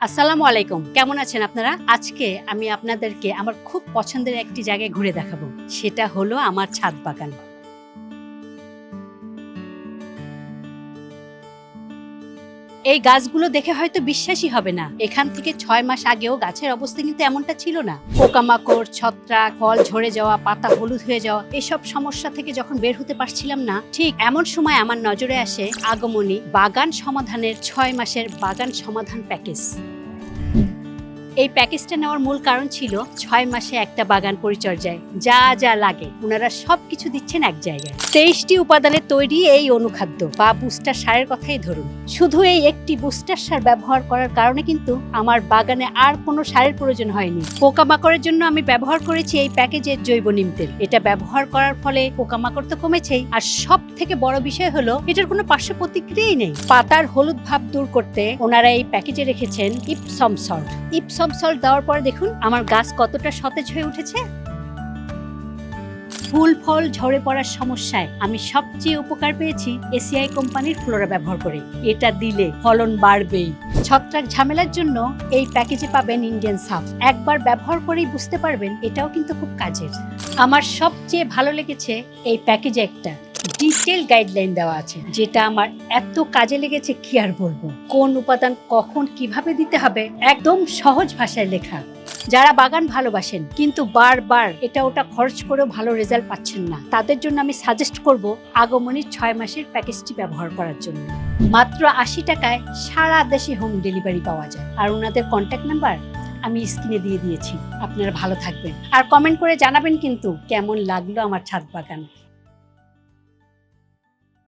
আসসালামু আলাইকুম। কেমন আছেন আপনারা? আজকে আমি আপনাদেরকে আমার খুব পছন্দের একটি জায়গায় ঘুরে দেখাবো। সেটা হলো আমার ছাদ বাগান। এই গাছগুলো দেখে হয়তো বিশ্বাসই হবে না। এখান থেকে ছয় মাস আগেও গাছের অবস্থা কিন্তু এমনটা ছিল না। পোকামাকড়, ছত্রাক, ফল ঝরে যাওয়া, পাতা হলুদ হয়ে যাওয়া, এসব সমস্যা থেকে যখন বের হতে পারছিলাম না, ঠিক এমন সময় আমার নজরে আসে আগমনী বাগান সমাধানের ছয় মাসের বাগান সমাধান প্যাকেজ। এই প্যাকেজটা নেওয়ার মূল কারণ ছিল ছয় মাসে একটা বাগান পরিচর্যায়, যা যা লাগে। ওনারা সবকিছু দিচ্ছেন এক জায়গায়। তেইশটি উপাদানে তৈরি এই অনুখাদ্য বা বুস্টার সারের কথাই ধরুন। শুধু এই একটি বুস্টার সার ব্যবহার করার কারণে কিন্তু আমার বাগানে আর কোনো সারের প্রয়োজন হয়নি। পোকামাকড়ের জন্য আমি ব্যবহার করেছি এই প্যাকেজের জৈব নিম তেল। এটা ব্যবহার করার ফলে পোকামাকড় তো কমেছেই। আর সব থেকে বড় বিষয় হলো, এটার কোনো পার্শ্ব প্রতিক্রিয়াই নেই। পাতার হলুদ ভাব দূর করতে ওনারা এই প্যাকেজে রেখেছেন ইপসম সল্ট। ইপসম সল্ট দেওয়ার পরে দেখুন, আমার গাছ কতটা সতেজ হয়ে উঠেছে। ফুল ফল ঝরে পড়ার সমস্যায় আমি সবচেয়ে উপকার পেয়েছি এসিআই কোম্পানির ফ্লোরা ব্যবহার করে। এটা দিলে ফলন বাড়বেই। ছত্রাক ঝামেলার জন্য এই প্যাকেজে পাবেন ইন্ডিয়ান সাফ একবার ব্যবহার করেই বুঝতে পারবেন, এটাও কিন্তু খুব কাজের। আমার সবচেয়ে ভালো লেগেছে এই প্যাকেজে একটা। ডিটেল গাইডলাইন দেওয়া আছে, যেটা আমার এত কাজে লেগেছে কি আর বলব? কোন উপাদান কখন কীভাবে দিতে হবে? একদম সহজ ভাষায় লেখা। যারা বাগান ভালোবাসেন, কিন্তু বারবার এটা ওটা খরচ করেও ভালো রেজাল্ট পাচ্ছেন না, তাদের জন্য আমি সাজেস্ট করব আগমনীর ছয় মাসের প্যাকেজটি ব্যবহার করার জন্য। মাত্র আশি টাকায় সারা দেশে হোম ডেলিভারি পাওয়া যায়। আর ওনাদের কন্ট্যাক্ট নাম্বার আমি স্ক্রিনে দিয়ে দিয়েছি। আপনারা ভালো থাকবেন। আর কমেন্ট করে জানাবেন কিন্তু কেমন লাগল আমার ছাদ বাগান।